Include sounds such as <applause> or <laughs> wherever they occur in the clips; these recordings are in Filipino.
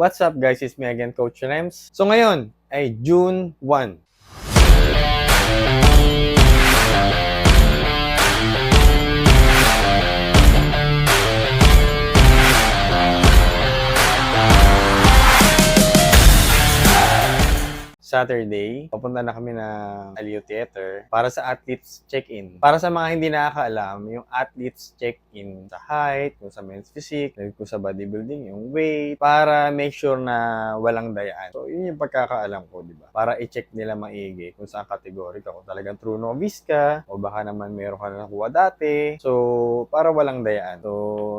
What's up guys? It's me again, Coach Rems. So ngayon ay June 1. Saturday, papunta na kami ng Aliu Theater para sa athletes check-in. Para sa mga hindi nakakaalam, yung athletes check-in sa height, kung sa men's physique, kung sa bodybuilding, yung weight, para make sure na walang dayaan. So, yun yung pagkakaalam ko, di ba? Para i-check nila maigi kung saan category ka, kung talagang true novice ka, o baka naman meron ka na nakuha dati. So, para walang dayaan. So,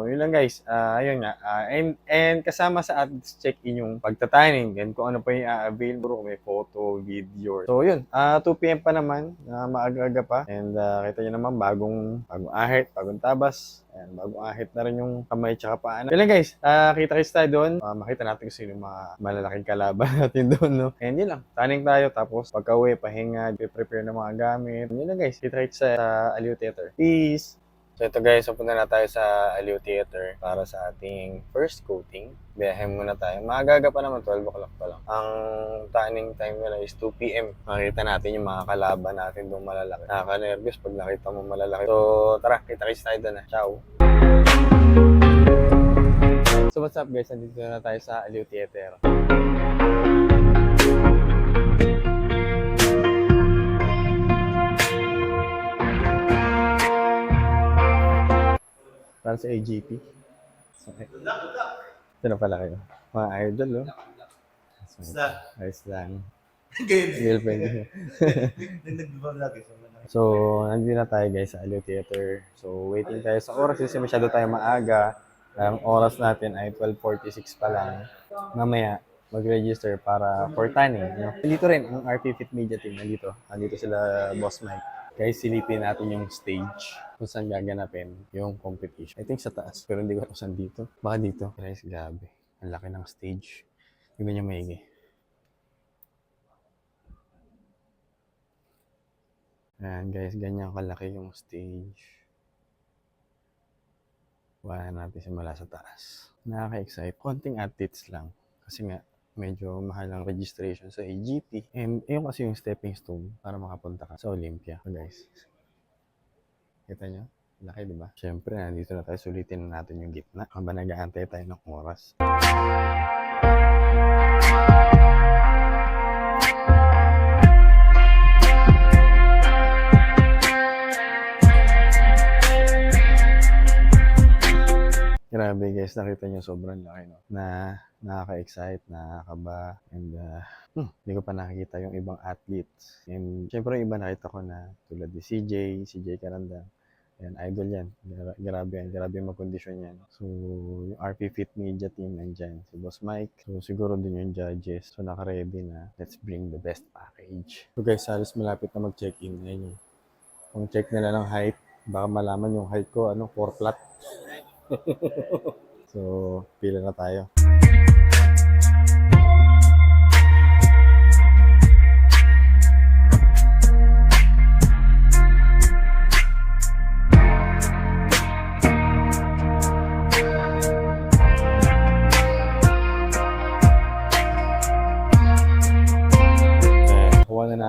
yun lang guys. Ah, ayun nga. Ah, and, and kasama sa athletes check-in yung pagtataning and kung ano pa yung a-avail, bro, may photo, video. So, yun. Ah, 2 p.m. pa naman. na maaga-aga pa. And ah, kita nyo naman, bagong, bagong ahit, bagong tabas. Ayan, bagong ahit na rin yung kamay tsaka paa. Yun lang guys. Ah, kita kita tayo doon. Ah, makita natin kung sino mga malalaking kalaban <laughs> natin doon, no? And yun lang. Taning tayo. Tapos, pagka uwi, pahinga, prepare ng mga gamit. Yun lang guys. Kita kita sa, sa Aliu Theater. Peace! So ito guys, pupunta na tayo sa Aliu Theater para sa ating first coating. Biyahe muna tayo. Maagaga pa naman, 12 o'clock pa lang. Ang tanning time nila is 2 p.m. Makikita natin yung mga kalaban natin doon malalaki. Nakaka-nervous pag nakita mo malalaki. So tara, kita-kits tayo doon na. Ciao! So what's up guys, nandito na tayo sa Aliu Theater. Para sa AGP. Okay. Ito na pala kayo. Mga idol, oh. Basta. Ayos lang. Girlfriend. So. <laughs> So, nandito na tayo guys sa Aliu Theater. So, waiting tayo sa oras kasi masyado tayo maaga. Ang oras natin ay 12.46 pa lang. Mamaya, mag-register para for tanning. No? Dito rin, ang RP Fit Media Team. Nandito. Nandito sila Boss Mike. Guys, silipin natin yung stage kung saan gaganapin yung competition. I think sa taas, pero hindi ko alam saan dito. Baka dito. Guys, grabe. Ang laki ng stage. Tignan niyo maigi. Ayan guys, ganyan kalaki yung stage. Wala natin simula sa taas. Nakaka-excite. Konting athletes lang. Kasi nga, medyo mahal ang registration sa AGP. And yun kasi yung stepping stone para makapunta ka sa Olympia. So guys, kita nyo? Laki, di ba? Siyempre, nandito na tayo. Sulitin na natin yung gitna. Habang nag-aantay tayo ng oras. Guys, nakita nyo sobrang laki no? na nakaka-excite, nakakaba, and uh, hmm, hindi ko pa nakikita yung ibang athletes. And syempre yung iba nakita ko na tulad ni CJ, CJ Karanda, Ayan, idol yan. Gra- Grabe yan. Grabe yung kondisyon yan. So, yung RP Fit Media team nandyan. Si Boss Mike. So, siguro din yung judges. So, naka-ready na. Let's bring the best package. So, guys, halos malapit na mag-check-in. Ayan yung kung check nila ng height. Baka malaman yung height ko, ano, 4 flat. <laughs> so, pila na tayo.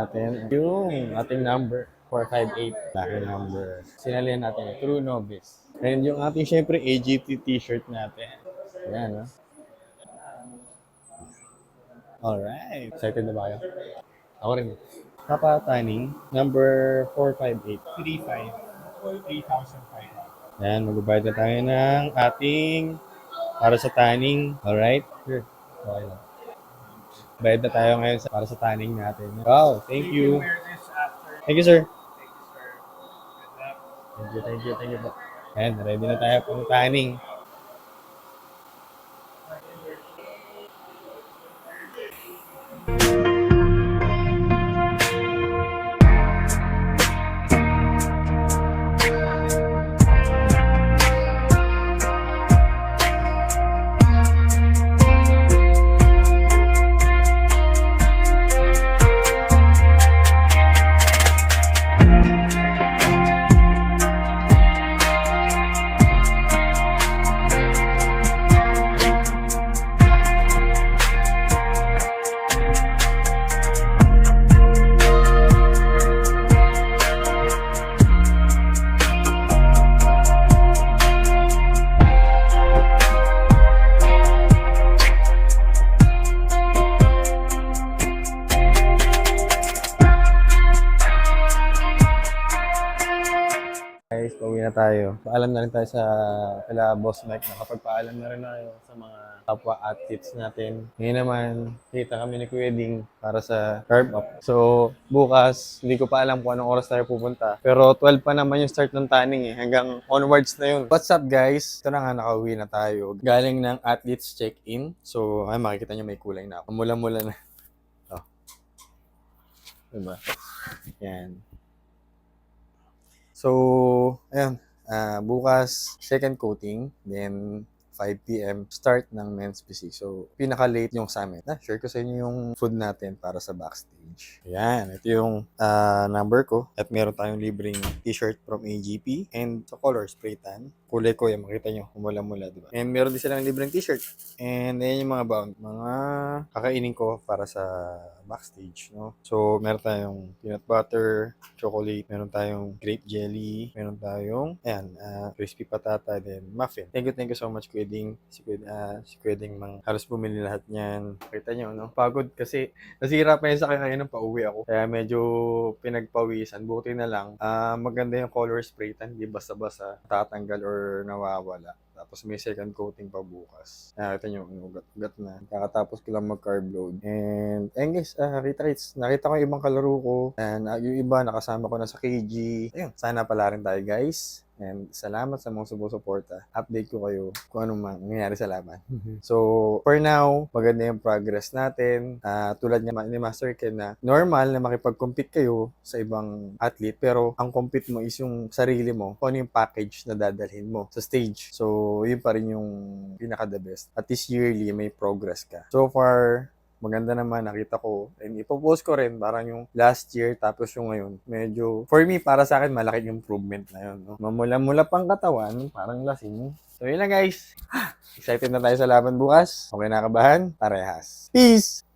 Natin yung ating number 458 lucky number. Sinalihan natin True Novice. And yung ating syempre AGT t-shirt natin. Ayan, no? Alright. Excited na ba kayo? Ako rin. Papa Tanning, number 458. 3,500. 3,500. Ayan, magbabayad na tayo ng ating para sa tanning. Alright? Sure. Okay lang. Bayad na tayo ngayon sa, para sa tanning natin. Wow, thank you. Thank you, sir. Thank you, sir. You, thank you, thank you po. Ayan, ready na tayo pang tanning. Tayo. Paalam na rin tayo sa kala Boss Mike. Nakapagpaalam na rin tayo sa mga kapwa athletes natin. Ngayon naman, kita kami ni Kuya Ding para sa carb up. So, bukas, hindi ko pa alam kung anong oras tayo pupunta. Pero 12 pa naman yung start ng tanning eh. Hanggang onwards na yun. What's up guys? Ito na nga, nakauwi na tayo. Galing ng athletes check-in. So, ay makikita nyo may kulay na ako. Mula-mula na. Oh. Diba? Yan. So, ayun. Ah bukas, second coating. Then, 5 p.m. start ng men's physique. So, pinaka-late yung sa amin. Ah, share ko sa inyo yung food natin para sa backstage. Ayan, ito yung ah, number ko. At meron tayong libreng t-shirt from AGP and sa color spray tan. Kulay ko yan, makita nyo, mula-mula, di ba? And meron din silang libreng t-shirt. And ayan yung mga bound, mga kakainin ko para sa backstage, no? So, meron tayong peanut butter, chocolate, meron tayong grape jelly, meron tayong, ayan, ah, crispy patata, then muffin. Thank you, thank you so much, Kuya Ding. Si Kuya, ah, si Kuya Ding, mang, halos bumili lahat niyan. Kita nyo, no? Pagod kasi, nasira pa yung sakit ngayon nung pauwi ako. Kaya medyo pinagpawisan. Buti na lang, ah, maganda yung color spray tan, di basta-basta tatanggal or nawawala. Tapos may second coating pa bukas. Nakita nyo, ugat-ugat na. Kakatapos ko lang mag-carb load. And, and guys, uh, kits, nakita ko yung ibang kalaro ko. And uh, yung iba, nakasama ko na sa KG. Ayun, sana pala rin tayo guys. And salamat sa mga sumusuporta. Update ko kayo kung ano man nangyayari sa laban. so, for now, maganda yung progress natin. Ah, tulad nga ni Master Ken na normal na makipag-compete kayo sa ibang athlete pero ang compete mo is yung sarili mo kung ano yung package na dadalhin mo sa stage. So, yun pa rin yung pinaka-the best. At least yearly, may progress ka. So far, maganda naman, nakita ko. And ipopost ko rin, parang yung last year, tapos yung ngayon, medyo, for me, para sa akin, malaking improvement na yun. No? Mamula-mula pang katawan, parang lasing. So yun lang guys. <gasps> Excited na tayo sa laban bukas. Okay na kabahan? Parehas. Peace!